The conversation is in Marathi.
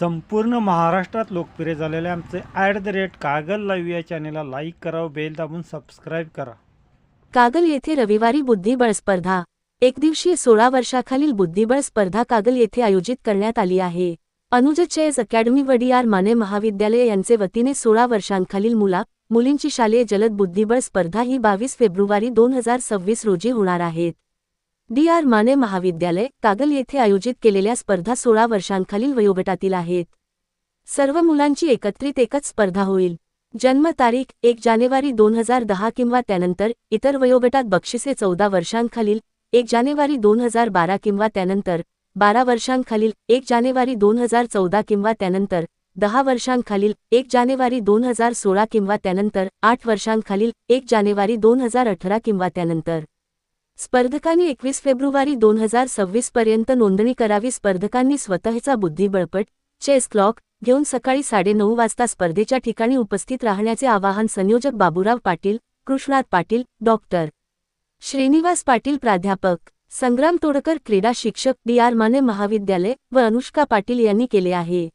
संपूर्ण महाराष्ट्रात लोकप्रिय झालेले आमचे at the rate Kagal live या चॅनेलला लाईक करा बेल दाबून सबस्क्राईब करा. कागल येथे रविवारी बुद्धिबळ स्पर्धा. एकदिवसीय सोळा वर्षाखालील बुद्धिबळ स्पर्धा कागल येथे आयोजित करण्यात आली आहे. अनुज चेस अकॅडमी वडीआर आर माने महाविद्यालय यांचे वतीने सोळा वर्षांखालील मुला मुलींची शालेय जलद बुद्धिबळ स्पर्धा ही बावीस फेब्रुवारी दोन हजार सव्वीस रोजी होणार आहेत. डी आर माने महाविद्यालय कागल येथे आयोजित केलेल्या स्पर्धा सोळा वर्षांखालील वयोगटातील आहेत. सर्व मुलांची एकत्रित एकच स्पर्धा होईल. जन्मतारीख एक जानेवारी दोन हजार दहा किंवा त्यानंतर इतर वयोगटात बक्षिसे चौदा वर्षांखालील एक जानेवारी दोन हजार बारा किंवा त्यानंतर बारा वर्षांखालील एक जानेवारी दोन हजार चौदा किंवा त्यानंतर दहा वर्षांखालील एक जानेवारी दोन हजार सोळा किंवा त्यानंतर आठ वर्षांखालील एक जानेवारी दोन हजार अठरा किंवा त्यानंतर. स्पर्धकांनी एकवीस फेब्रुवारी दोन हजार सव्वीस पर्यंत नोंदणी करावी. स्पर्धकांनी स्वतःचा बुद्धिबळपट चेस क्लॉक घेऊन सकाळी साडेनऊ वाजता स्पर्धेच्या ठिकाणी उपस्थित राहण्याचे आवाहन संयोजक बाबूराव पाटील कृष्णात पाटील डॉक्टर श्रीनिवास पाटील प्राध्यापक संग्राम तोडकर क्रीडा शिक्षक डी आर माने महाविद्यालय व अनुष्का पाटील यांनी केले आहे.